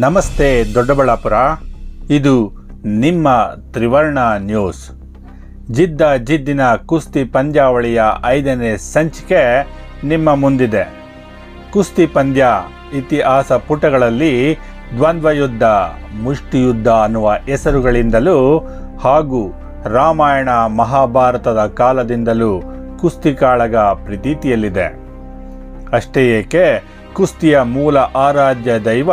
ನಮಸ್ತೆ ದೊಡ್ಡಬಳ್ಳಾಪುರ. ಇದು ನಿಮ್ಮ ತ್ರಿವರ್ಣ ನ್ಯೂಸ್. ಜಿದ್ದ ಜಿದ್ದಿನ ಕುಸ್ತಿ ಪಂದ್ಯಾವಳಿಯ ಐದನೇ ಸಂಚಿಕೆ ನಿಮ್ಮ ಮುಂದಿದೆ. ಕುಸ್ತಿ ಪಂದ್ಯ ಇತಿಹಾಸ ಪುಟಗಳಲ್ಲಿ ದ್ವಂದ್ವ ಯುದ್ಧ ಮುಷ್ಟಿಯುದ್ಧ ಅನ್ನುವ ಹೆಸರುಗಳಿಂದಲೂ ಹಾಗೂ ರಾಮಾಯಣ ಮಹಾಭಾರತದ ಕಾಲದಿಂದಲೂ ಕುಸ್ತಿ ಕಾಳಗ ಪ್ರೀತಿಯಲ್ಲಿದೆ. ಅಷ್ಟೇ ಏಕೆ, ಕುಸ್ತಿಯ ಮೂಲ ಆರಾಧ್ಯ ದೈವ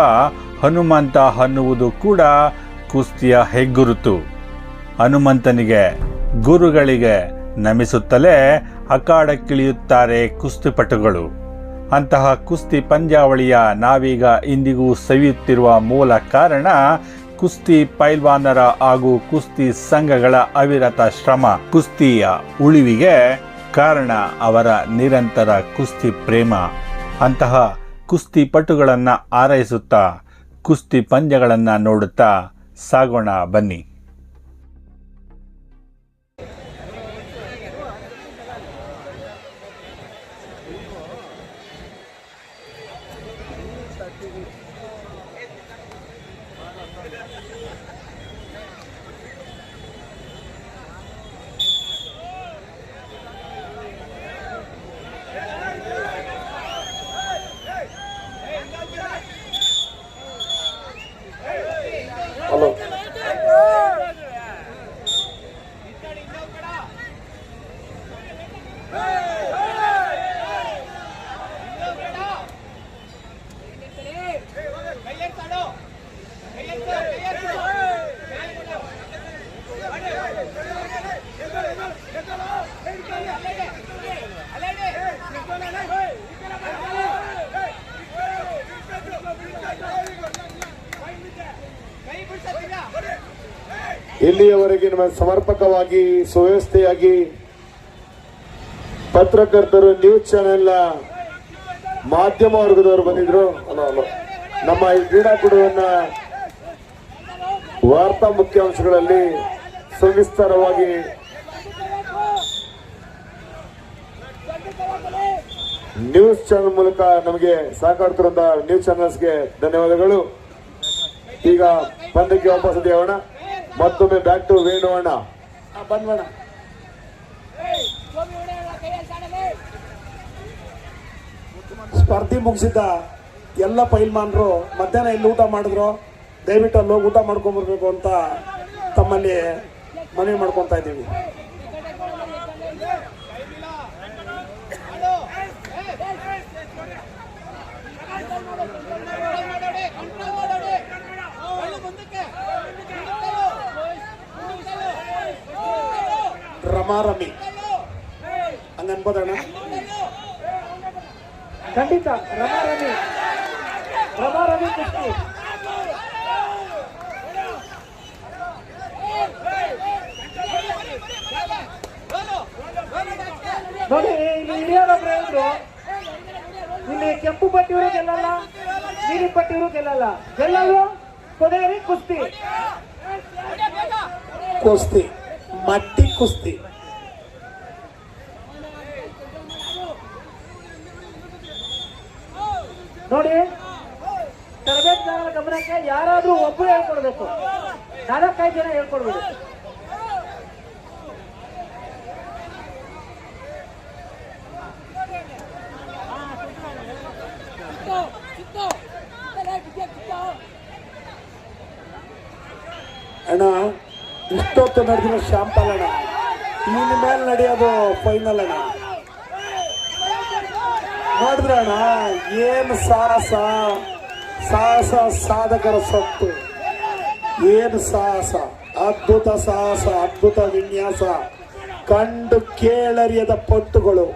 ಹನುಮಂತ ಅನ್ನುವುದು ಕೂಡ ಕುಸ್ತಿಯ ಹೆಗ್ಗುರುತು. ಹನುಮಂತನಿಗೆ ಗುರುಗಳಿಗೆ ನಮಿಸುತ್ತಲೇ ಅಖಾಡಕ್ಕಿಳಿಯುತ್ತಾರೆ ಕುಸ್ತಿಪಟುಗಳು. ಅಂತಹ ಕುಸ್ತಿ ಪಂದ್ಯಾವಳಿಯ ನಾವೀಗ ಇಂದಿಗೂ ಸವಿಯುತ್ತಿರುವ ಮೂಲ ಕಾರಣ ಕುಸ್ತಿ ಪೈಲ್ವಾನರ ಹಾಗೂ ಕುಸ್ತಿ ಸಂಘಗಳ ಅವಿರತ ಶ್ರಮ, ಕುಸ್ತಿಯ ಉಳಿವಿಗೆ ಕಾರಣ ಅವರ ನಿರಂತರ ಕುಸ್ತಿ ಪ್ರೇಮ. ಅಂತಹ ಕುಸ್ತಿ ಪಟುಗಳನ್ನು ಆರೈಸುತ್ತಾ ಕುಸ್ತಿ ಪಂದ್ಯಗಳನ್ನು ನೋಡುತ್ತಾ ಸಾಗೋಣ ಬನ್ನಿ. ಇಲ್ಲಿಯವರೆಗೆ ನಮ್ಮ ಸಮರ್ಪಕವಾಗಿ, ಸುವ್ಯವಸ್ಥೆಯಾಗಿ ಪತ್ರಕರ್ತರು, ನ್ಯೂಸ್ ಚಾನೆಲ್ನ ಮಾಧ್ಯಮ ವರ್ಗದವರು ಬಂದಿದ್ರು. ನಮ್ಮ ಈ ಕ್ರೀಡಾಕೂಟವನ್ನ ವಾರ್ತಾ ಮುಖ್ಯಾಂಶಗಳಲ್ಲಿ ಸುವಿಸ್ತಾರವಾಗಿ ನ್ಯೂಸ್ ಚಾನೆಲ್ ಮೂಲಕ ನಮಗೆ ಸಹಕಾರತಿರುವಂತ ನ್ಯೂಸ್ ಚಾನೆಲ್ಸ್ಗೆ ಧನ್ಯವಾದಗಳು. ಈಗ ಪಂದ್ಯಕ್ಕೆ ವಾಪಸ್ ದೇವಣ್ಣ. ಮತ್ತೊಮ್ಮೆ ಬ್ಯಾಕ್ ಟು ವೇಣು ಅಣ್ಣ ಬಂದ್ವಣ ಸ್ಪರ್ಧೆ ಮುಗಿಸಿದ್ದ ಎಲ್ಲ ಪೈಲ್ಮಾನ್ರು ಮಧ್ಯಾಹ್ನ ಇಲ್ಲಿ ಊಟ ಮಾಡಿದ್ರು. ದಯವಿಟ್ಟು ಅಲ್ಲಿ ಹೋಗಿ ಊಟ ಮಾಡ್ಕೊಂಬರ್ಬೇಕು ಅಂತ ತಮ್ಮಲ್ಲಿ ಮನವಿ ಮಾಡ್ಕೊತಾ ಇದ್ದೀವಿ. ರಮಾರಮಿ ಹಂಗ ಅನ್ಬೋದಣ್ಣ ಖಂಡಿತ ರಮಾರಮಿ ರಮಾರಮಿ ಕುಸ್ತಿ ನೋಡಿ ಇಲ್ಲಿ ಹಿರಿಯರೊಬ್ರು ಹೇಳಿದ್ರು ಇಲ್ಲಿ ಕೆಂಪು ಪಟ್ಟಿಯವರು ಗೆಲ್ಲಲ್ಲ ನೀಲಿ ಪಟ್ಟಿಯವರು ಗೆಲ್ಲಲ್ಲ. ಗೆಲ್ಲಲು ಕೊನೆಯಲ್ಲಿ ಕುಸ್ತಿ. ಕುಸ್ತಿ. ಮಟ್ಟಿ ಕುಸ್ತಿ. ನೋಡಿ ತರಬೇತುದಾರರ ಗಮನಕ್ಕೆ ಯಾರಾದ್ರೂ ಒಬ್ಬರು ಹೇಳ್ಕೊಡ್ಬೇಕು. ನಾಲ್ಕೈದು ಜನ ಹೇಳ್ಕೊಡ್ಬೇಕು. ಅಣ್ಣ, ಇಷ್ಟೊತ್ತು ನಡೆದಿರೋ ಶಾಂಪಲ್ ಅಣ್ಣ, ಇನ್ನು ಮೇಲೆ ನಡೆಯೋದು ಫೈನಲ್ ಅಣ್ಣ. ನೋಡಿದ್ರ ಅಣ್ಣ ಏನು ಸಾಹಸ? ಸಾಹಸ ಸಾಧಕರ ಸತ್ತು. ಏನು ಸಾಹಸ? ಅದ್ಭುತ ಸಾಹಸ, ಅದ್ಭುತ ವಿನ್ಯಾಸ. ಕಂಡು ಕೇಳರಿಯದ ಪಟ್ಟುಗಳು.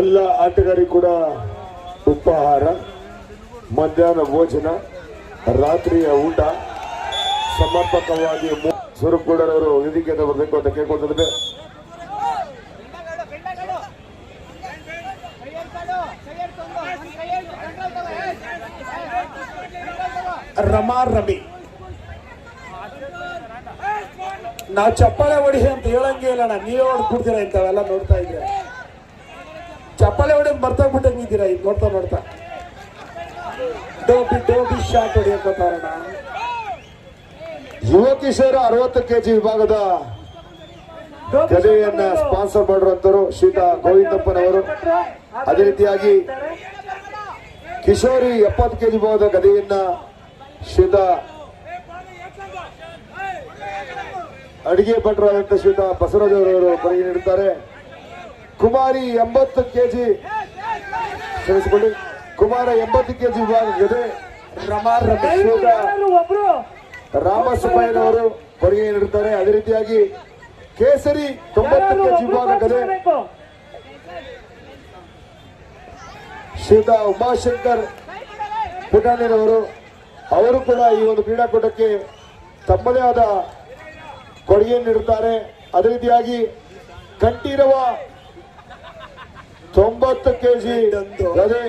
ಎಲ್ಲ ಆಟಗಾರಿ ಕೂಡ ಉಪಹಾರ, ಮಧ್ಯಾಹ್ನ ಭೋಜನ. ರಾತ್ರಿಯ ಊಟ ಸಮರ್ಪಕವಾಗಿ ಮು- ವೇದಿಕೆಯನ್ನು ಬರಬೇಕು ಅಂತ ಕೇಳ್ಕೊಳ್ತಿದ್ದೆ ರಮಾ ರಮಿ. ನಾ ಚಪ್ಪಾಳೆ ಹೊಡಿ ಅಂತ ಹೇಳಂಗೆ ಇಲ್ಲ ಅಣ್ಣ. ನೀವೇ ಹೊಡೆದು ಕೊಡ್ತೀರಾ ಇಂಥವೆಲ್ಲ ನೋಡ್ತಾ ಇದ್ರೆ. ಚಪ್ಪಾಳೆ ಹೊಡೆಯೋದು ಬಿಟ್ಟಂಗಿದ್ದೀರಾ ಈಗ ನೋಡ್ತಾ ನೋಡ್ತಾ. ಡೋಬಿ ಡೋಬಿ ಶಾಟ್ ಹೊಡಿಯಕ್ ಗೊತ್ತಾರಣ ಯುವ ಕಿಶೋರ ಅರವತ್ತು ಕೆಜಿ ವಿಭಾಗದ ಗದೆಯನ್ನ ಸ್ಪಾನ್ಸರ್ ಮಾಡಿರುವಂತವರು ಶ್ರೀತಾ ಗೋವಿಂದಪ್ಪನವರು. ಅದೇ ರೀತಿಯಾಗಿ ಕಿಶೋರಿ ಎಪ್ಪತ್ತು ಕೆಜಿ ವಿಭಾಗದ ಗದೆಯನ್ನ ಶ್ರೀತ ಅಡಿಗೆ ಭಟ್ರಾದಂತ ಶ್ರೀತ ಬಸವರಾಜವರವರು ಕೊಡುಗೆ ನೀಡುತ್ತಾರೆ ಕುಮಾರಿ ಎಂಬತ್ತು ಕೆಜಿ ಕ್ಷಮಿಸಿಕೊಳ್ಳಿ. ಕುಮಾರ ಎಂಬತ್ತು ಕೆಜಿ ವಿಭಾಗ ಗದೆ ರಮಾರ್ ರಮೇಶ್ ಶ್ರೀತ ಯಾರಾದ್ರು ರಾಮಸುಬ್ಬಯ್ಯನವರು ಕೊಡುಗೆ ನೀಡುತ್ತಾರೆ ಅದೇ ರೀತಿಯಾಗಿ ಕೇಸರಿ ತೊಂಬತ್ತು ಕೆಜಿ ವಿಭಾಗಕ್ಕೆ. ಶ್ರೀತ ಉಮಾಶಂಕರ್ ಪುಟಾಣಿರವರು ಅವರು ಕೂಡ ಈ ಒಂದು ಕ್ರೀಡಾಕೂಟಕ್ಕೆ ತಮ್ಮದೇ ಆದ ಕೊಡುಗೆ ನೀಡುತ್ತಾರೆ ಅದೇ ರೀತಿಯಾಗಿ ಕಂಠೀರವ ತೊಂಬತ್ತು ಕೆಜಿ ಗದೆ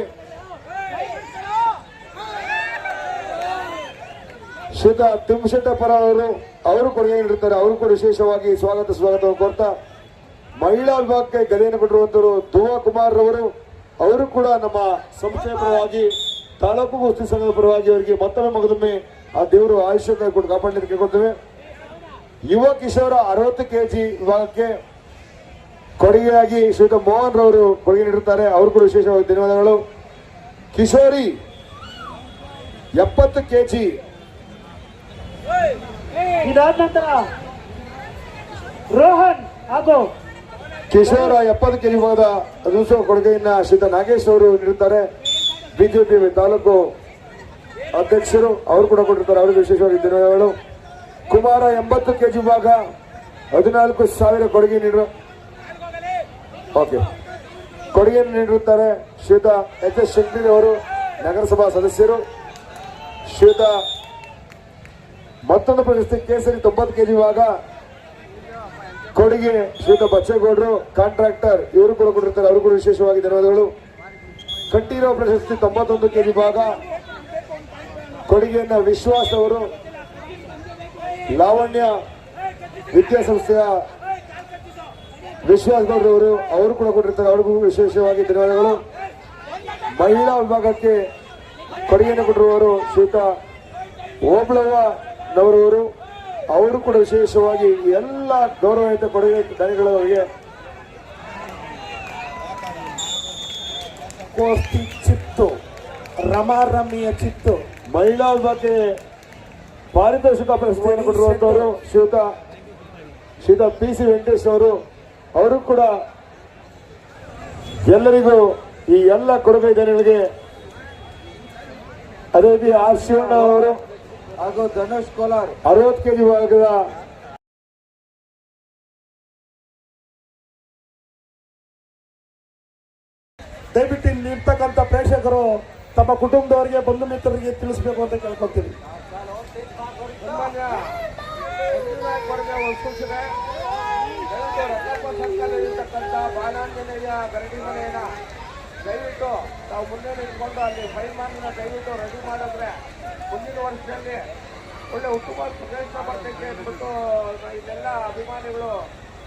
ಶ್ರೀತ ತಿಮ್ಮಶೆಟ್ಟಪ್ಪರ ಅವರು ಅವರು ಕೊಡುಗೆ ಏನಿರ್ತಾರೆ ಅವರು ಕೂಡ ವಿಶೇಷವಾಗಿ ಸ್ವಾಗತ, ಸ್ವಾಗತವನ್ನು ಕೊಡ್ತಾ, ಮಹಿಳಾ ವಿಭಾಗಕ್ಕೆ ಗದೆಯನ್ನು ಕೊಟ್ಟಿರುವಂತವರು ಧ್ರುವ ಕುಮಾರ್ ರವರು, ಅವರು ಕೂಡ ನಮ್ಮ ಸಂಸ್ಥೆಯ ಪರವಾಗಿ, ತಾಲೂಕು ಕುಸ್ತಿ ಸಂಘದ ಪರವಾಗಿ ಅವರಿಗೆ ಮತ್ತೊಮ್ಮೆ ಮಗದೊಮ್ಮೆ ಆ ದೇವರು ಆಯುಷ್ಯ ಕೊಟ್ಟು ಕಾಪಾಡಲಿಕ್ಕೆ ಕೊಡ್ತೇವೆ. ಯುವ ಕಿಶೋರ ಅರವತ್ತು ಕೆ ಜಿ ವಿಭಾಗಕ್ಕೆ ಕೊಡುಗೆಯಾಗಿ ಶ್ರೀಯುತ ಮೋಹನ್ ರವರು ಕೊಡುಗೆ ನೀಡುತ್ತಾರೆ ಅವರು ಕೂಡ ವಿಶೇಷವಾಗಿ ಧನ್ಯವಾದಗಳು. ಕಿಶೋರಿ, ಎಪ್ಪತ್ತು ಕೆಜಿ ಇದಾದ ನಂತರ ರೋಹನ್ ಹಾಗೂ ಕಿಶೋರ ಎಪ್ಪತ್ತು ಕೆಜಿ ಹೋದ ಅದುಸೋ ಕೊಡುಗೆಯನ್ನ ಶ್ರೀತ ನಾಗೇಶ್ ಅವರು ನೀಡುತ್ತಾರೆ. ಬಿಜೆಪಿ ತಾಲೂಕು ಅಧ್ಯಕ್ಷರು ಅವರು ಕೂಡ ಕೊಟ್ಟಿರ್ತಾರೆ. ಅವರಿಗೆ ವಿಶೇಷವಾಗಿ ಧನ್ಯವಾದಗಳು. ಕುಮಾರ ಎಂಬತ್ತು ಕೆಜಿ ವಿಭಾಗ ಹದಿನಾಲ್ಕು ಸಾವಿರ ಕೊಡುಗೆ ನೀಡಿರು. ಓಕೆ. ಕೊಡುಗೆಯನ್ನು ನೀಡಿರುತ್ತಾರೆ ಶ್ವೇತ ಎಚ್ ಎಸ್ ಶೆಟ್ಟಿ ಅವರು, ನಗರಸಭಾ ಸದಸ್ಯರು. ಶ್ರೀಯುತ ಮತ್ತೊಂದು ಪ್ರಶಸ್ತಿ ಕೇಸರಿ ತೊಂಬತ್ತು ಕೆಜಿ ವಿಭಾಗ ಕೊಡುಗೆ ಶ್ರೀಯುತ ಬಚ್ಚೇಗೌಡರು, ಕಾಂಟ್ರಾಕ್ಟರ್ ಇವರು ಕೂಡ ಕೊಟ್ಟಿರ್ತಾರೆ. ಅವರು ಕೂಡ ವಿಶೇಷವಾಗಿ ಧನ್ಯವಾದಗಳು. ಕಟ್ಟಿರೋ ಪ್ರಶಸ್ತಿ ತೊಂಬತ್ತೊಂದು ಕೆಜಿ ಭಾಗ. ಕೊಡುಗೆಯನ್ನ ವಿಶ್ವಾಸ್ ಅವರು ಲಾವಣ್ಯ ವಿದ್ಯಾಸಂಸ್ಥೆಯ ವಿಶ್ವಾಸ್ ಗೌಡ್ರವರು ಅವರು ಕೂಡ ಕೊಟ್ಟಿರ್ತಾರೆ. ಅವ್ರಿಗೂ ವಿಶೇಷವಾಗಿ ಧನ್ಯವಾದಗಳು. ಮಹಿಳಾ ವಿಭಾಗಕ್ಕೆ ಕೊಡುಗೆಯನ್ನು ಕೊಟ್ಟಿರುವವರು ಶ್ರೀತ ಓಬಳವ್ವ ನವರವರು ಅವರು ಕೂಡ ವಿಶೇಷವಾಗಿ ಎಲ್ಲ ಗೌರವಯುತ ಕೊಡುಗೆ ದನಿಗಳವರಿಗೆ ಕೋಸ್ತಿ ಚಿತ್ತು ರಮಾರಮ್ಮಿಯ ಚಿತ್ತು, ಮಹಿಳಾ ಬಗ್ಗೆ ಪಾರಿತೋಷಿಕ ಪ್ರಶಸ್ತಿಯನ್ನು ಕೊಟ್ಟಿರುವಂತವರು ಶ್ರೀಯುತ ಶ್ರೀತ ಪಿ ಸಿ ವೆಂಕಟೇಶ್ ಅವರು. ಅವರು ಕೂಡ ಎಲ್ಲರಿಗೂ ಈ ಎಲ್ಲ ಕೊಡುಗೆ ಜನಗಳಿಗೆ ಅದೇ ರೀತಿ ಆರ್ ಶಿವಣ್ಣ ಅವರು ಹಾಗೂ ಧನುಷ್ ಕೋಲಾರ್. ಅರವತ್ತು ಕೆಜಿ ವರ್ಗದ ದಯವಿಟ್ಟು ಇಲ್ಲಿ ಇರ್ತಕ್ಕಂಥ ಪ್ರೇಕ್ಷಕರು ತಮ್ಮ ಕುಟುಂಬದವರಿಗೆ ಬಂಧು ಮಿತ್ರರಿಗೆ ತಿಳಿಸಬೇಕು ಅಂತ ಕೇಳ್ಕೊತೀನಿ ಸರ್ಕಲ್ನಲ್ಲಿರ್ತಕ್ಕಂಥ ಬಾಲಾಂಜನೇಯ ಗರಡಿ ಮನೆಯನ್ನ ದಯವಿಟ್ಟು ತಾವು ಮುಂದೆ ನಿಂತ್ಕೊಂಡು ಅಲ್ಲಿ ಫೈಲ್ ಮಾರ್ನ ದಯವಿಟ್ಟು ರೆಡಿ ಮಾಡಿದ್ರೆ ಮುಂದಿನ ವರ್ಷದಲ್ಲಿ ಒಳ್ಳೆ ಉತ್ತಮ ಪ್ರದರ್ಶನ ಮಾಡಲಿಕ್ಕೆ ಅಂದ್ಬಿಟ್ಟು ಇದೆಲ್ಲ ಅಭಿಮಾನಿಗಳು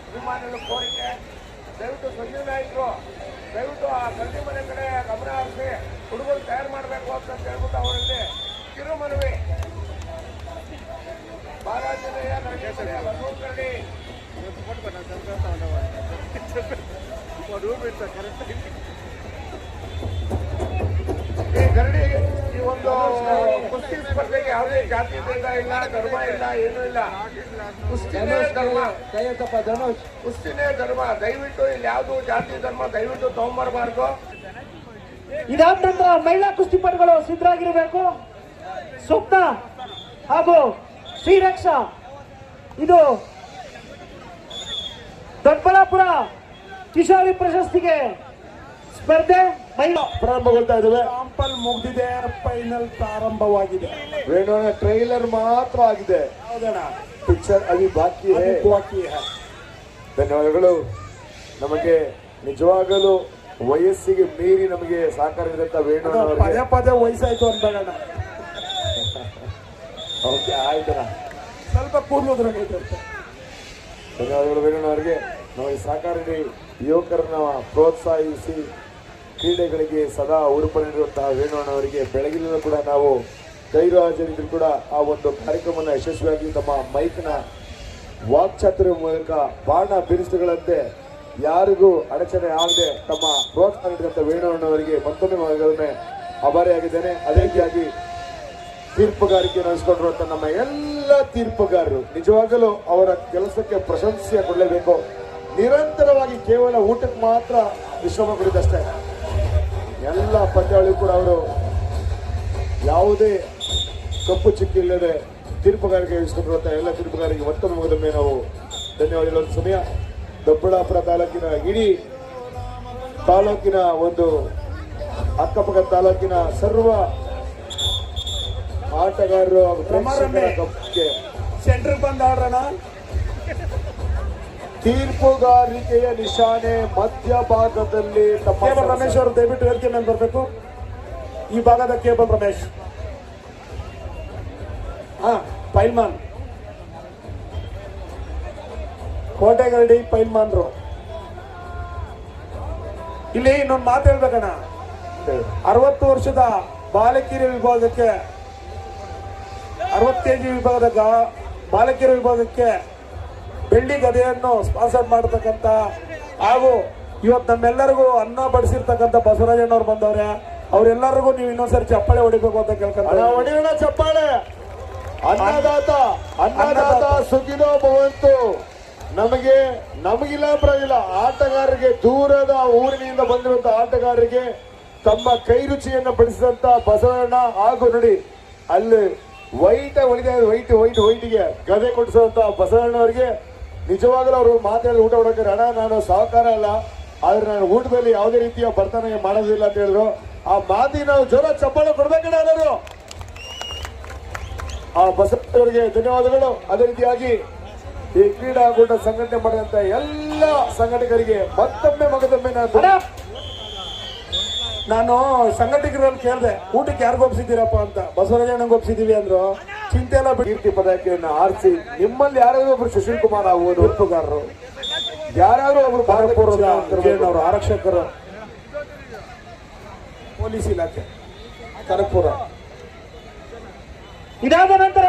ಅಭಿಮಾನಿಗಳು ಕೋರಿಕೆ. ದಯವಿಟ್ಟು ಸಂಜೀವ್ ನಾಯಕರು ದಯವಿಟ್ಟು ಆ ಗಂಡಿ ಮನೆ ಕಡೆ ಗಮನ ಹರಿಸಿ ಹುಡುಗರು ತಯಾರು ಮಾಡಬೇಕು ಅಂತ ಹೇಳ್ಬಿಟ್ಟು ಅವರಲ್ಲಿ ಕಿರು ಮನವಿ. ಬಾಲಾಂಜನೇಯ ಗರಡಿ ಸಂತೋಷ ಬಸವ ಕರೆಕ್ಟ್ ಈ ಒಂದು ಕುಸ್ತಿ ಸ್ಪರ್ಧೆಗೆ ಯಾವುದೇ ಜಾತಿ ಭೇದ ಇಲ್ಲ ಧರ್ಮ ಇಲ್ಲ ಏನೂ ಇಲ್ಲ. ಕುಸ್ತಿನೇ ಧರ್ಮ. ದಯತಪ್ಪ ಧನುಷ್. ಕುಸ್ತಿನೇ ಧರ್ಮ. ದಯವಿಟ್ಟು ಇಲ್ಲಿ ಯಾವುದು ಜಾತಿ ಧರ್ಮ ದಯವಿಟ್ಟು ತಗೊಂಬರ್ಬಾರ್ದು. ಇದಾದ ನಂತರ ಮಹಿಳಾ ಕುಸ್ತಿಪಟುಗಳು ಸಿದ್ಧರಾಗಿರಬೇಕು. ಸ್ವಪ್ನ ಹಾಗೂ ಶ್ರೀರಕ್ಷ. ಇದು ದೊಡ್ಡಬಳ್ಳಾಪುರ ಕಿಶೋರಿ ಪ್ರಶಸ್ತಿಗೆ ಸ್ಪರ್ಧೆ ಪ್ರಾರಂಭಗೊಳ್ತಾ ಇದ್ದಾವೆ ಸಾಂಪಲ್ ಮುಗಿದಿದೆ ಫೈನಲ್ ಪ್ರಾರಂಭವಾಗಿದೆ. ವೇಣುವನ ಟ್ರೈಲರ್ ಮಾತ್ರ ಆಗಿದೆ. ಪಿಕ್ಚರ್ ಅಲ್ಲಿ ಬಾಕಿ ಬಾಕಿ ಧನ್ಯವಾದಗಳು. ನಮಗೆ ನಿಜವಾಗಲೂ ವಯಸ್ಸಿಗೆ ಮೀರಿ ನಮಗೆ ಸಹಕಾರ ನೀಡಿದಂತ ವೇಣುವನವರಿಗೆ ಪದೇ ಪದೇ ವಯಸ್ಸಾಯ್ತು ಅಂತ ಓಕೆ ಆಯ್ತಣ್ಣ ಸ್ವಲ್ಪ ಕೂದಲು ಧನ್ಯವಾದಗಳು ವೇಣುವರಿಗೆ ನಮಗೆ ಸಹಕಾರ ಸಹಕಾರಿ ಯುವಕರನ್ನ ಪ್ರೋತ್ಸಾಹಿಸಿ. ಕ್ರೀಡೆಗಳಿಗೆ ಸದಾ ಉಡುಪು ನೀಡುವಂತಹ ವೇಣುವಣ್ಣವರಿಗೆ ಬೆಳಗಿನ ಕೂಡ ನಾವು ಗೈರು ಹಾಜರಿದ್ರು ಕೂಡ ಆ ಒಂದು ಕಾರ್ಯಕ್ರಮವನ್ನು ಯಶಸ್ವಿಯಾಗಿ ತಮ್ಮ ಮೈಕ್ನ ವಾಕ್ಚಾತುರ್ಯ ಮೂಲಕ ಬಾಣ ಬಿರುಸುಗಳಂತೆ ಯಾರಿಗೂ ಅಡಚಣೆ ಆಗದೆ ತಮ್ಮ ಪ್ರೋತ್ಸಾಹ ನೀಡಿದಂಥ ವೇಣುವಣ್ಣವರಿಗೆ ಮತ್ತೊಮ್ಮೆ ಮಗಳೊಮ್ಮೆ ಆಭಾರಿಯಾಗಿದ್ದೇನೆ ಅದೇ ರೀತಿಯಾಗಿ ತೀರ್ಪುಗಾರಿಕೆ ನಡೆಸಿಕೊಂಡಿರುವಂಥ ನಮ್ಮ ಎಲ್ಲ ತೀರ್ಪುಗಾರರು ನಿಜವಾಗಲೂ ಅವರ ಕೆಲಸಕ್ಕೆ ಪ್ರಶಂಸೆ ಕೊಡಲೇಬೇಕು. ನಿರಂತರವಾಗಿ ಕೇವಲ ಊಟಕ್ಕೆ ಮಾತ್ರ ವಿಶ್ರಮ ಕೊಡಿದಷ್ಟೇ ಎಲ್ಲ ಪಂದ್ಯಾವಳಿ ಕೂಡ ಅವರು ಯಾವುದೇ ಕಪ್ಪು ಚಿಕ್ಕಿ ಇಲ್ಲದೆ ತೀರ್ಪುಗಾರಿಕೆ ವಹಿಸಿಕೊಂಡಿರುವಂತಹ ಎಲ್ಲ ತೀರ್ಪುಗಾರಿಗೆ ಮತ್ತೊಮ್ಮೆ ಮಗದೊಮ್ಮೆ ನಾವು ಧನ್ಯವಾದಗಳು. ಸಮಯ ದೊಡ್ಡಬಳ್ಳಾಪುರ ತಾಲೂಕಿನ ಇಡೀ ತಾಲೂಕಿನ ಒಂದು ಅಕ್ಕಪಕ್ಕ ತಾಲೂಕಿನ ಸರ್ವ ಆಟಗಾರರು ಸೆಂಟ್ರ್ ಬಂದ್ ಆಡ್ರಣ ತೀರ್ಪುಗಾರಿಕೆಯ ನಿಶಾನೆ ಮಧ್ಯಭಾಗದಲ್ಲಿ ಕೇಬಲ್ ರಮೇಶ್ ಅವರು ದಯವಿಟ್ಟು ವೇದಿಕೆ ನಾನು ಬರಬೇಕು. ಈ ಭಾಗದ ಕೇಬಲ್ ರಮೇಶ್. ಹಾ ಪೈಲ್ಮಾನ್ ಕೋಟೆಗರಡಿ ಪೈಲ್ಮಾನ್ರು ಇಲ್ಲಿ ಇನ್ನೊಂದು ಮಾತು ಹೇಳ್ಬೇಕಣ್ಣ. ಅರವತ್ತು ವರ್ಷದ ಬಾಲಕಿಯರ ವಿಭಾಗಕ್ಕೆ ಅರವತ್ತು ಕೆಜಿ ವಿಭಾಗದ ಬಾಲಕಿಯರ ವಿಭಾಗಕ್ಕೆ ಬೆಳ್ಳಿ ಗದೆಯನ್ನು ಸ್ಪಾನ್ಸರ್ ಮಾಡತಕ್ಕಂತ ಹಾಗೂ ಇವತ್ತು ನಮ್ಮೆಲ್ಲರಿಗೂ ಅನ್ನ ಬಡಿಸಿರ್ತಕ್ಕಂಥ ಬಸವರಾಜಣ್ಣವ್ರು ಬಂದವ್ರೆ ಅವರೆಲ್ಲರಿಗೂ ನೀವು ಇನ್ನೊಂದ್ಸರಿ ಚಪ್ಪಾಳೆ ಹೊಡಿಬೇಕು ಅಂತ ಕೇಳ್ಕೊಂಡ್ರೆ ಹೊಡಿಯೋಣ ಚಪ್ಪಾಳೆ. ಅನ್ನದಾತ ಅನ್ನದಾತ ಸುಖಿನೋ ಭವಂತು. ನಮಗೆ ನಮಗಿಲ್ಲ ಪರವಾಗಿಲ್ಲ ಆಟಗಾರರಿಗೆ ದೂರದ ಊರಿನಿಂದ ಬಂದಿರುವಂತ ಆಟಗಾರರಿಗೆ ತಮ್ಮ ಕೈ ರುಚಿಯನ್ನು ಬಡಿಸಿದಂತ ಬಸವಣ್ಣ ಹಾಗೂ ನೋಡಿ ಅಲ್ಲಿ ವೈಟ್ ಹೊಲಿದೆ ವೈಟ್ ವೈಟ್ ವೈಟ್ಗೆ ಗದೆ ಕೊಡಿಸುವಂತ ಬಸವಣ್ಣವರಿಗೆ ನಿಜವಾಗಲೂ ಅವರು ಮಾತಾಡಿ ಊಟ ಹೊಡಕ್ಕೆ ಹಣ ನಾನು ಸಹಕಾರ ಅಲ್ಲ. ಆದ್ರೆ ನಾನು ಊಟದಲ್ಲಿ ಯಾವುದೇ ರೀತಿಯ ಬರ್ತನೆ ಮಾಡೋದಿಲ್ಲ ಅಂತ ಹೇಳಿದ್ರು. ಆ ಮಾತಿ ನಾವು ಜ್ವರ ಚಪ್ಪಾಳೆ ಕೊಡ್ಬೇಕಣ್ಣ ಅದರು ಆ ಬಸವರಿಗೆ ಧನ್ಯವಾದಗಳು. ಅದೇ ರೀತಿಯಾಗಿ ಈ ಕ್ರೀಡಾಕೂಟ ಸಂಘಟನೆ ಮಾಡಿದಂತ ಎಲ್ಲ ಸಂಘಟಕರಿಗೆ ಮತ್ತೊಮ್ಮೆ ಮಗದೊಮ್ಮೆ ನಾನು ಅಣ್ಣ, ನಾನು ಸಂಘಟಕರಲ್ಲಿ ಕೇಳಿದೆ ಊಟಕ್ಕೆ ಯಾರು ಒಪ್ಸಿದ್ದೀರಪ್ಪ ಅಂತ. ಬಸವರಾಜಣ್ಣಂಗೆ ಒಪ್ಸಿದೀವಿ ಅಂದ್ರು. ಚಿಂತೆ ಎಲ್ಲ ಕೀರ್ತಿ ಪದಕಿಯನ್ನು ಆರಿಸಿ ನಿಮ್ಮಲ್ಲಿ ಯಾರಾದ್ರೂ ಒಬ್ರು ಸುಶೀಲ್ ಕುಮಾರ್ ಆಗ್ಬೋದು ತೀರ್ಪುಗಾರರು ಯಾರಾದ್ರೂ ಒಬ್ರು ಅವರು ಆರಕ್ಷಕರು. ಪೊಲೀಸ್ ಇಲಾಖೆ ಕನಕಪುರ ಇದಾದ ನಂತರ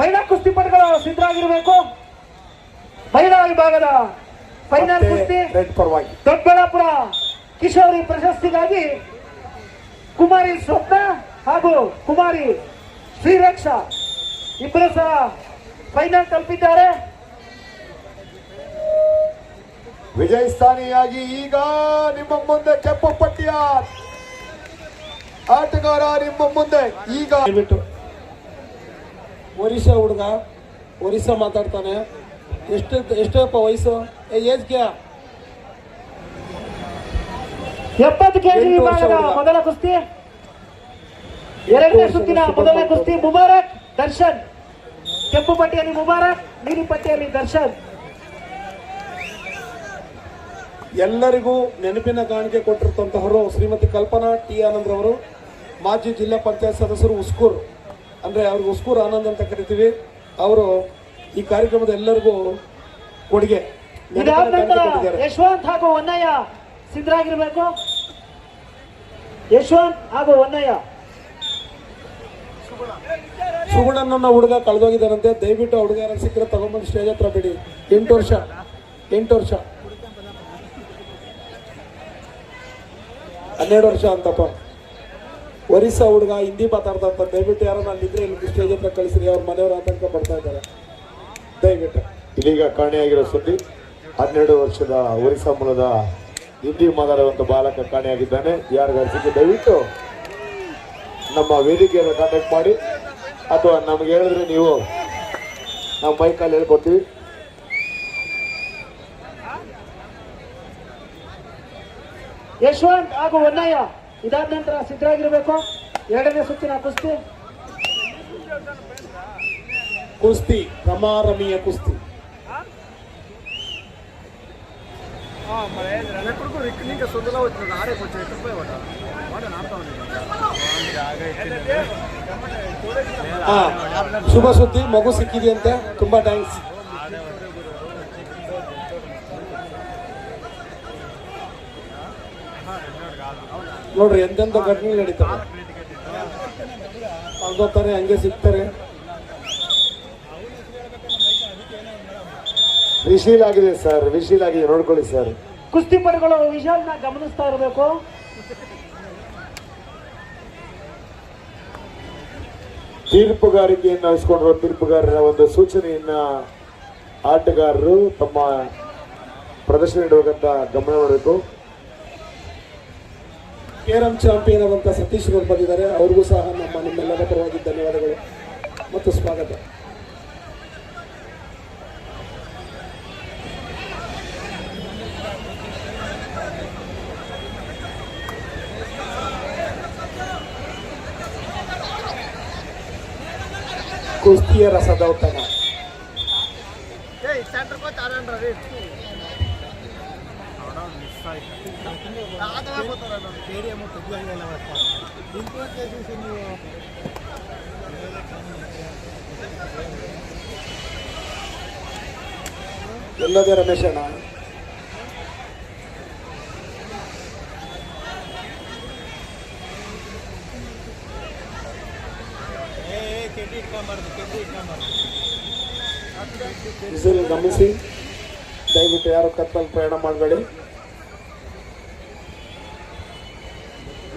ಮಹಿಳಾ ಕುಸ್ತಿಪಟುಗಳು ಸಿದ್ಧರಾಗಿರಬೇಕು. ಮಹಿಳಾ ವಿಭಾಗದ ಫೈನಲ್ ಕುಸ್ತಿ ದೊಡ್ಡಬಳ್ಳಾಪುರ. ಕಿಶೋರಿ ಪ್ರಶಸ್ತಿಗಾಗಿ ಕುಮಾರಿ ಸ್ವಪ್ನ ಹಾಗೂ ಕುಮಾರಿ ಶ್ರೀರಕ್ಷ ಇಬ್ಬರು ಸಹ ಫೈನಲ್ ತಲುಪಿದ್ದಾರೆ. ವಿಜಯ್ ಸ್ಥಾನಿಯಾಗಿ ಈಗ ನಿಮ್ಮ ಮುಂದೆ ಕೆಂಪು ಪಟ್ಟಿಯ ಆಟಗಾರ ನಿಮ್ಮ ಮುಂದೆ ಈಗ ಬಿಟ್ಟು ಒರಿಸ್ಸಾ ಹುಡುಗ ಒರಿಸ್ಸಾ ಮಾತಾಡ್ತಾನೆ. ಎಷ್ಟು ಎಷ್ಟಪ್ಪ ವಯಸ್ಸು ಏಜ್ ಏಜ್ಗೆ ಎಪ್ಪತ್ತು ಕೆಜಿ ವಿಭಾಗದ ಮೊದಲ ಕುಸ್ತಿ ಎರಡನೇ ಸುತ್ತಿನ ಮೊದಲ ಕುಸ್ತಿ ಮುಬಾರಕ್ ದರ್ಶನ್. ಕೆಂಪು ಪಟ್ಟಿಯಲ್ಲಿ ಮುಬಾರಕ್ ನೀಲಿ ಪಟ್ಟಿಯಲ್ಲಿ ದರ್ಶನ್. ಎಲ್ಲರಿಗೂ ನೆನಪಿನ ಕಾಣಿಕೆ ಕೊಟ್ಟಿರ್ತಂತಹವರು ಶ್ರೀಮತಿ ಕಲ್ಪನಾ ಟಿ ಆನಂದ್ ರವರು ಮಾಜಿ ಜಿಲ್ಲಾ ಪಂಚಾಯತ್ ಸದಸ್ಯರು ಉಸ್ಕೂರ್. ಅಂದ್ರೆ ಅವ್ರಿಗೆ ಉಸ್ಕೂರ್ ಆನಂದ್ ಅಂತ ಕರಿತೀವಿ. ಅವರು ಈ ಕಾರ್ಯಕ್ರಮದ ಎಲ್ಲರಿಗೂ ಕೊಡುಗೆ. ಯಶವಂತ್ ಹಾಗೂ ಹೊನ್ನಯ್ಯ ಸಿದ್ಧರಾಗಿರ್ಬೇಕು. ಯಶವಂತ್ ಹಾಗೂ ಹೊನ್ನಯ್ಯ ಸುಗುಣನ್ನ ಹುಡುಗ ಕಳೆದೋಗಿದ್ದಾರಂತೆ ದಯವಿಟ್ಟು ಹುಡುಗ ಯಾರು ಸಿಕ್ಕರೆ ತಗೊಂಬಂದು ಸ್ಟೇಜ್ ಹತ್ರ ಬಿಡಿ. ಎಂಟು ವರ್ಷ ಎಂಟು ವರ್ಷ. ಹನ್ನೆರಡು ವರ್ಷ ಅಂತಪ್ಪ. ಒರಿಸ್ಸಾ ಹುಡುಗ ಹಿಂದಿ ಮಾತಾಡ್ತಾ ಅಂತ ದಯವಿಟ್ಟು ಯಾರೋ ಇದ್ರೆ ಇಲ್ಲಿ ಸ್ಟೇಜ್ ಹತ್ರ ಕಳಿಸಿ ಅವ್ರ ಮನೆಯವ್ರ ಆತಂಕ ಪಡ್ತಾ ಇದ್ದಾರೆ. ದಯವಿಟ್ಟು. ಇದೀಗ ಕಾಣೆಯಾಗಿರೋ ಸುದ್ದಿ. ಹನ್ನೆರಡು ವರ್ಷದ ಒರಿಸ್ಸಾ ಮೂಲದ ಹಿಂದಿ ಮಾತಾಡುವಂತ ಬಾಲಕ ಕಾಣೆಯಾಗಿದ್ದಾನೆ. ಯಾರಿಗಾರು ಸಿಕ್ಕಿ ದಯವಿಟ್ಟು ನಮ್ಮ ವೇದಿಕೆಯನ್ನು ಕಾಂಟ್ಯಾಕ್ಟ್ ಮಾಡಿ. ಅಥವಾ ನಮ್ಗೆ ಹೇಳಿದ್ರೆ ನೀವು ನಾವು ಮೈಕಲ್ಲಿ ಹೇಳ್ಕೊಡ್ತೀವಿ. ಯಶವಂತ್ ಹಾಗೂ ಹೊನ್ನಯ್ಯ ಇದಾದ ನಂತರ ಸಿದ್ಧರಾಗಿರ್ಬೇಕು. ಎರಡನೇ ಸುತ್ತಿನ ಕುಸ್ತಿ. ಕುಸ್ತಿ ರಮಾರಮೀಯ ಕುಸ್ತಿ. ಹಾ. ಶುಭ ಸುದ್ದಿ ಮಗು ಸಿಕ್ಕಿದೆಯಂತೆ. ತುಂಬಾ ಥ್ಯಾಂಕ್ಸ್ ನೋಡ್ರಿ ಎಂತೆಂಥ ಘಟನೆ ನಡೀತಾರೆ ಕಳ್ದೋಗ್ತಾರೆ ಹಂಗೆ ಸಿಗ್ತಾರೆ. ವಿಶೀಲ್ ಆಗಿದೆ ಸರ್ ವಿಶೀಲ್ ಆಗಿದೆ ನೋಡ್ಕೊಳ್ಳಿ ಸರ್. ಕುಸ್ತಿಪಟುಗಳು ವಿಶಾಲ್ನ ಗಮನಿಸ್ತಾ ಇರಬೇಕು. ತೀರ್ಪುಗಾರಿಕೆಯನ್ನು ವಹಿಸಿಕೊಂಡಿರುವ ತೀರ್ಪುಗಾರರ ಒಂದು ಸೂಚನೆಯನ್ನ ಆಟಗಾರರು ತಮ್ಮ ಪ್ರದರ್ಶನ ನೀಡಬೇಕಂತ ಗಮನ ಮಾಡಬೇಕು. ಕೇರಂ ಚಾಂಪಿಯನ್ ಆದಂತ ಸತೀಶ್ ಅವರು ಬಂದಿದ್ದಾರೆ. ಅವ್ರಿಗೂ ಸಹ ನಮ್ಮ ನಿಮ್ಮೆಲ್ಲರ ಪರವಾಗಿ ಧನ್ಯವಾದಗಳು ಮತ್ತು ಸ್ವಾಗತ. ಕುಸ್ತಿಯ ರಸದೌತಣ ಎಲ್ಲದೇ ರಮೇಶ್ ಅಣ್ಣ ಬಿಸಿಲು ಗಮನಿಸಿ. ದಯವಿಟ್ಟು ಯಾರು ಕತ್ತಲ್ಲಿ ಪ್ರಯಾಣ ಮಾಡಬೇಡಿ.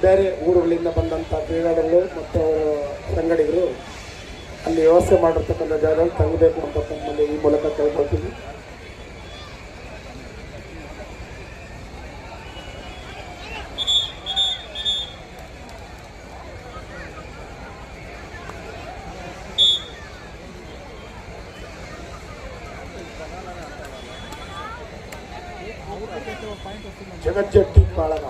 ಬೇರೆ ಊರುಗಳಿಂದ ಬಂದಂಥ ಕ್ರೀಡಾಳುಗಳು ಮತ್ತು ಅವರ ಸಂಗಡಿಗರು ಅಲ್ಲಿ ವ್ಯವಸ್ಥೆ ಮಾಡಿರ್ತಕ್ಕಂಥ ಜಾಗದಲ್ಲಿ ತಂಗಬೇಕು ಅಂತ ತಮ್ಮಲ್ಲಿ ಈ ಮೂಲಕ ಕೇಳ್ಕೊಳ್ತೀನಿ. ಜಗಜ್ಜಟ್ಟಿ ಬಾಳಗ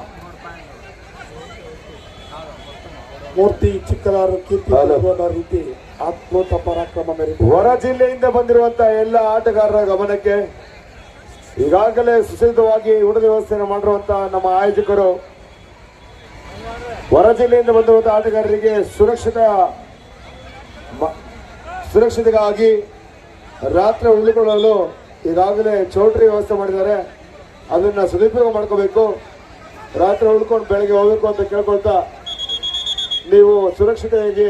ಮೂರ್ತಿ ಚಿಕ್ಕದಾರು ಕೀರ್ತಿ. ಅನ್ನೋ ರೀತಿ ಅದ್ಭುತ ಪರಾಕ್ರಮ ಮೆರೆದು. ಹೊರ ಜಿಲ್ಲೆಯಿಂದ ಬಂದಿರುವಂತಹ ಎಲ್ಲ ಆಟಗಾರರ ಗಮನಕ್ಕೆ ಈಗಾಗಲೇ ಸುಸಜ್ಜಿತವಾಗಿ ಊಟ ವ್ಯವಸ್ಥೆಯನ್ನು ಮಾಡಿರುವಂತಹ ನಮ್ಮ ಆಯೋಜಕರು. ಹೊರ ಜಿಲ್ಲೆಯಿಂದ ಬಂದಿರುವಂತಹ ಆಟಗಾರರಿಗೆ ಸುರಕ್ಷಿತ ಸುರಕ್ಷತೆಗಾಗಿ ರಾತ್ರಿ ಉಳಿದುಕೊಳ್ಳಲು ಈಗಾಗಲೇ ಚೌಟ್ರಿ ವ್ಯವಸ್ಥೆ ಮಾಡಿದ್ದಾರೆ. ಅದನ್ನ ಸದುಪಯೋಗ ಮಾಡ್ಕೋಬೇಕು. ರಾತ್ರಿ ಉಳ್ಕೊಂಡು ಬೆಳಗ್ಗೆ ಹೋಗ್ಬೇಕು ಅಂತ ಕೇಳ್ಕೊಳ್ತಾ ನೀವು ಸುರಕ್ಷತೆಯಾಗಿ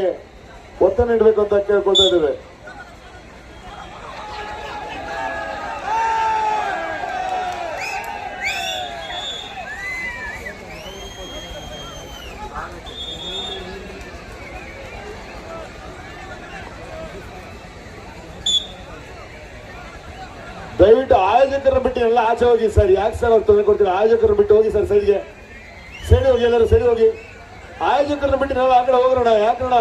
ಒತ್ತು ನೀಡಬೇಕು ಅಂತ ಕೇಳ್ಕೊಳ್ತಾ ಇದ್ದೇವೆ ದಯವಿಟ್ಟು ಆಯೋಜಕರನ್ನ ಬಿಟ್ಟು ಎಲ್ಲ ಆಚೆ ಹೋಗಿ ಸರ್. ಯಾಕೆ ಸರ್ ಅವ್ರು ತೊಂದರೆ ಕೊಡ್ತೀರಾ? ಆಯೋಜಕರು ಬಿಟ್ಟು ಹೋಗಿ ಸರ್ ಸೈಡ್ಗೆ ಸೈಡ್ ಹೋಗಿ ಎಲ್ಲರೂ ಸೈಡ್ ಹೋಗಿ. ಆಯೋಜಕರನ್ನ ಬಿಟ್ಟು ನಾವು ಆ ಕಡೆ ಹೋಗೋಣ ಯಾಕಣ್ಣ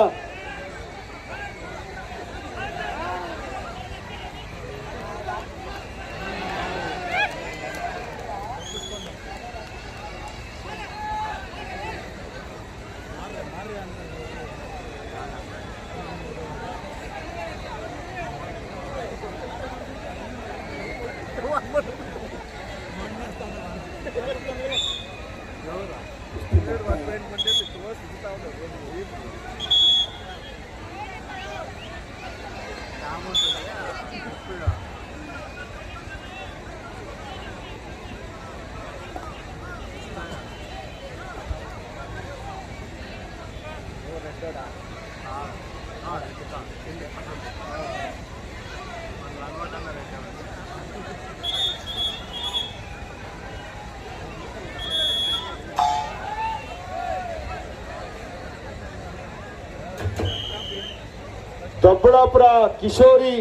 ದೊಡ್ಡಬಳ್ಳಾಪುರ ಕಿಶೋರಿ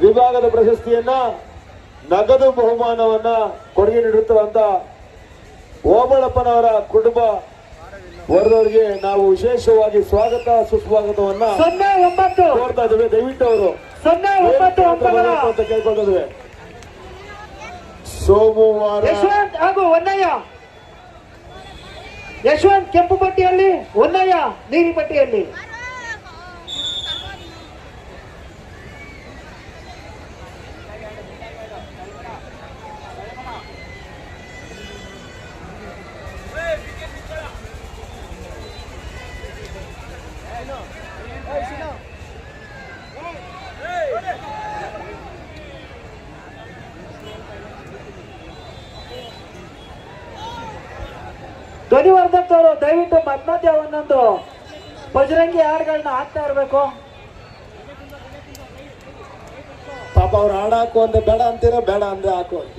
ವಿಭಾಗದ ಪ್ರಶಸ್ತಿಯನ್ನ ನಗದು ಬಹುಮಾನವನ್ನ ಕೊಡುಗೆ ನೀಡುತ್ತಿರುವಂತ ಓಬಳಪ್ಪನವರ ಕುಟುಂಬ ವರ್ದವರಿಗೆ ನಾವು ವಿಶೇಷವಾಗಿ ಸ್ವಾಗತ ಸುಸ್ವಾಗತವನ್ನ ಸೊನ್ನೆ ಒಂಬತ್ತು. ಕೋರ್ತಾ ಇದ್ದೇವೆ. ದಯವಿಟ್ಟು ಅವರು. ಸೊನ್ನೆ ಒಂಬತ್ತು ಅಂತ ಕೇಳ್ಕೊಂಡಿದ್ವಿ ಸೋಮವಾರ ಯಶವಂತ್ ಹಾಗೂ ಹೊನ್ನಯ್ಯ ಯಶವಂತ್ ಕೆಂಪು ಪಟ್ಟಿಯಲ್ಲಿ ಹೊನ್ನಯ್ಯ ನೀರಿ ಪಟ್ಟಿಯಲ್ಲಿ. ದಯವಿಟ್ಟು ಮಧ್ಯ ಒಂದೊಂದು ಬಜರಂಗಿ ಹಾಡುಗಳನ್ನ ಹಾಕ್ತಾ ಇರಬೇಕು. ಪಾಪ ಅವ್ರು ಹಾಡು ಹಾಕು ಅಂದ್ರೆ ಬೇಡ ಅಂತೀರ? ಬೇಡ ಅಂದ್ರೆ ಹಾಕು ಅಂತ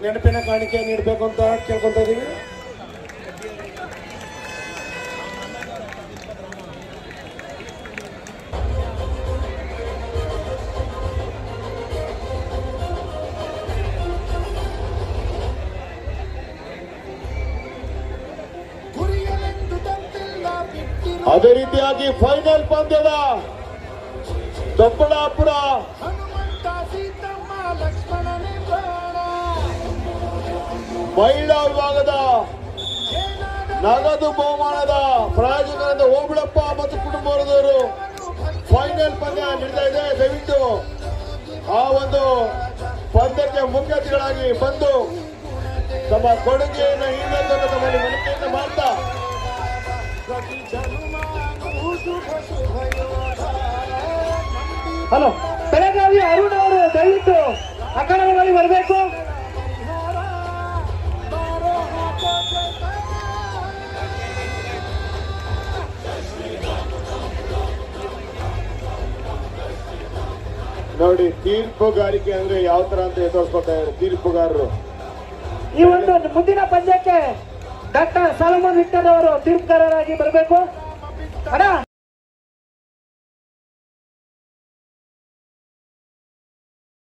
ನೆನಪಿನ ಕಾಣಿಕೆ ನೀಡಬೇಕು ಅಂತ ಕೇಳ್ಕೊತಾ ಇದ್ದೀವಿ ಅದೇ ರೀತಿಯಾಗಿ ಫೈನಲ್ ಪಂದ್ಯದ ದೊಡ್ಡಬಳ್ಳಾಪುರ ಮಹಿಳಾ ವಿಭಾಗದ ನಗದು ಬಹುಮಾನದ ಪ್ರಾಯೋಜಕರಾದ ಓಬಳಪ್ಪ ಮತ್ತು ಕುಟುಂಬದವರು ಫೈನಲ್ ಪಂದ್ಯ ನಡೀತಾ ಇದೆ. ದಯವಿಟ್ಟು ಆ ಒಂದು ಪಂದ್ಯಕ್ಕೆ ಮುಖ್ಯ ಅತಿಥಿಗಳಾಗಿ ಬಂದು ತಮ್ಮ ಕೊಡುಗೆಯನ್ನು ಹಿಂದೆ ತಮ್ಮಲ್ಲಿ ವಿನಂತಿಯನ್ನು ಮಾಡ್ತಾ. ಹಲೋ, ಬೆಳಗಾವಿ ಅರುಣ್ ಅವರು ದಯವಿಟ್ಟು ಅಕಾಡೆಮಿ ಬರಬೇಕು. ನೋಡಿ, ತೀರ್ಪುಗಾರಿಕೆ ಅಂದ್ರೆ ಯಾವ ತರ ಅಂತ ಎದುರಿಸ್ಕೊತಾ ಇದ್ದಾರೆ ತೀರ್ಪುಗಾರರು. ಈ ಒಂದು ಮುಂದಿನ ಪಂದ್ಯಕ್ಕೆ ಡಾಕ್ಟರ್ ಸಾಲಮನ್ ಹಿಟ್ಟರ್ ಅವರು ತೀರ್ಪುಗಾರರಾಗಿ ಬರಬೇಕು. ಅಣ್ಣ